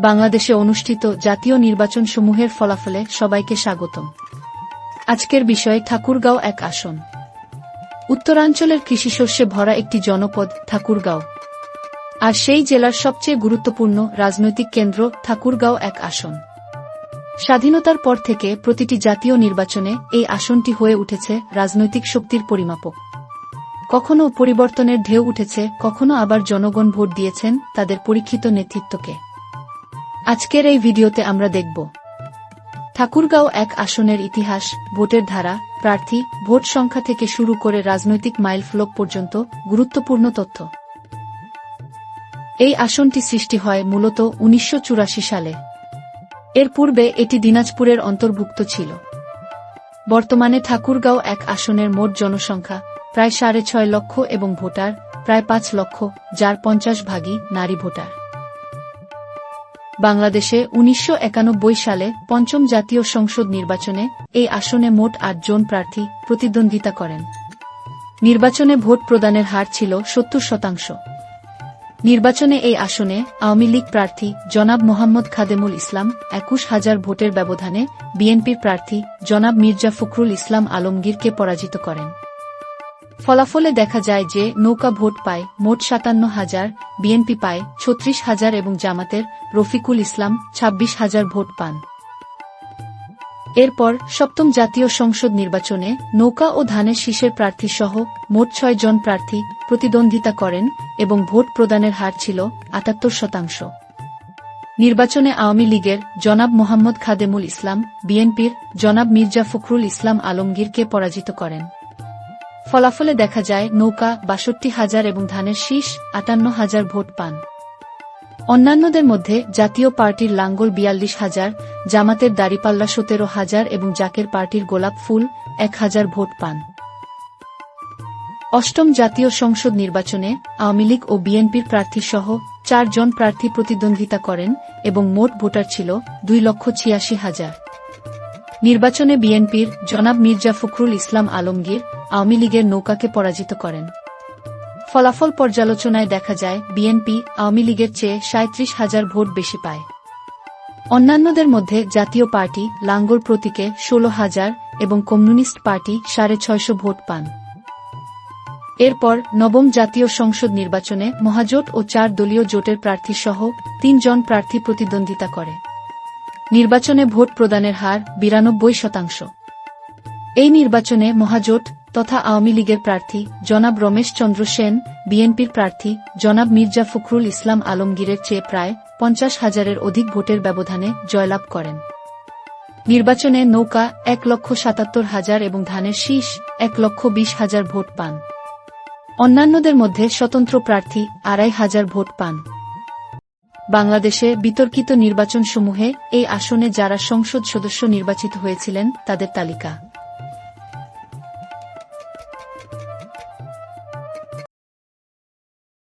বাংলাদেশে অনুষ্ঠিত জাতীয় নির্বাচনসমূহের ফলাফলে সবাইকে স্বাগতম। আজকের বিষয় ঠাকুরগাঁও এক আসন। উত্তরাঞ্চলের কৃষিশস্যে ভরা একটি জনপদ ঠাকুরগাঁও। আর সেই জেলার সবচেয়ে গুরুত্বপূর্ণ রাজনৈতিক কেন্দ্র ঠাকুরগাঁও এক আসন। স্বাধীনতার পর থেকে প্রতিটি জাতীয় নির্বাচনে এই আসনটি হয়ে উঠেছে রাজনৈতিক শক্তির পরিমাপক। কখনো পরিবর্তনের ঢেউ উঠেছে, কখনো আবার জনগণ ভোট দিয়েছেন তাদের পরীক্ষিত নেতৃত্বকে। আজকের এই ভিডিওতে আমরা দেখব। ঠাকুরগাঁও এক আসনের ইতিহাস, ভোটের ধারা, প্রার্থী, ভোট সংখ্যা থেকে শুরু করে রাজনৈতিক মাইলফলক পর্যন্ত গুরুত্বপূর্ণ তথ্য। এই আসনটি সৃষ্টি হয় মূলত উনিশশো চুরাশি সালে। এর পূর্বে এটি দিনাজপুরের অন্তর্ভুক্ত ছিল। বর্তমানে ঠাকুরগাঁও এক আসনের মোট জনসংখ্যা প্রায় সাড়ে ছয় লক্ষ এবং ভোটার প্রায় পাঁচ লক্ষ, যার পঞ্চাশ ভাগই নারী ভোটার। বাংলাদেশে উনিশশো একানব্বই সালে পঞ্চম জাতীয় সংসদ নির্বাচনে এই আসনে মোট আট জন প্রার্থী প্রতিদ্বন্দ্বিতা করেন। নির্বাচনে ভোট প্রদানের হার ছিল সত্তর শতাংশ। নির্বাচনে এই আসনে আওয়ামী লীগ প্রার্থী জনাব মোহাম্মদ খাদেমুল ইসলাম একুশ হাজার ভোটের ব্যবধানে বিএনপির প্রার্থী জনাব মির্জা ফখরুল ইসলাম আলমগীরকে পরাজিত করেন। ফলাফলে দেখা যায় যে নৌকা ভোট পায়, মোট সাতান্ন হাজার, বিএনপি পায়, ছত্রিশ হাজার এবং জামাতের রফিকুল ইসলাম ২৬ হাজার ভোট পান। এরপর সপ্তম জাতীয় সংসদ নির্বাচনে নৌকা ও ধানের শীষের প্রার্থী সহ মোট ছয় জন প্রার্থী প্রতিদ্বন্দ্বিতা করেন এবং ভোট প্রদানের হার ছিল আটাত্তর শতাংশ। নির্বাচনে আওয়ামী লীগের জনাব মোহাম্মদ খাদেমুল ইসলাম, বিএনপির জনাব মির্জা ফখরুল ইসলাম আলমগীরকে পরাজিত করেন। ফলাফলে দেখা যায় নৌকা, বাষট্টি হাজার এবং ধানের শীষ, আটান্ন হাজার ভোট পান। অন্যান্যদের মধ্যে জাতীয় পার্টির লাঙ্গল বিয়াল্লিশ হাজার, জামাতের দাড়িপাল্লা সতেরো হাজার এবং জাকের পার্টির গোলাপ ফুল এক হাজার ভোট পান। অষ্টম জাতীয় সংসদ নির্বাচনে আওয়ামী লীগ ও বিএনপির প্রার্থী সহ চারজন প্রার্থী প্রতিদ্বন্দ্বিতা করেন এবং মোট ভোটার ছিল দুই লক্ষ ছিয়াশি হাজার। নির্বাচনে বিএনপির জনাব মির্জা ফখরুল ইসলাম আলমগীর আওয়ামী লীগের নৌকাকে পরাজিত করেন। ফলাফল পর্যালোচনায় দেখা যায়, বিএনপি আওয়ামী লীগের চেয়ে সাঁত্রিশ হাজার ভোট বেশি পায়। অন্যান্যদের মধ্যে জাতীয় পার্টি লাঙ্গল প্রতীকে ষোলো হাজার এবং কমিউনিস্ট পার্টি সাড়ে ছয়শো ভোট পান। এরপর নবম জাতীয় সংসদ নির্বাচনে মহাজোট ও চার দলীয় জোটের প্রার্থী সহ তিনজন প্রার্থী প্রতিদ্বন্দ্বিতা করে। নির্বাচনে ভোট প্রদানের হার বিরানব্বই শতাংশ। এই নির্বাচনে মহাজোট তথা আওয়ামী লীগের প্রার্থী জনাব রমেশ চন্দ্র সেন, বিএনপির প্রার্থী জনাব মির্জা ফখরুল ইসলাম আলমগীরের চেয়ে প্রায় পঞ্চাশ হাজারের অধিক ভোটের ব্যবধানে জয়লাভ করেন। নির্বাচনে নৌকা এক লক্ষ সাতাত্তর হাজার এবং ধানের শীষ এক লক্ষ বিশ হাজার ভোট পান। অন্যান্যদের মধ্যে স্বতন্ত্র প্রার্থী আড়াই হাজার ভোট পান। বাংলাদেশে বিতর্কিত নির্বাচনসমূহে এই আসনে যারা সংসদ সদস্য নির্বাচিত হয়েছিলেন তাদের তালিকা।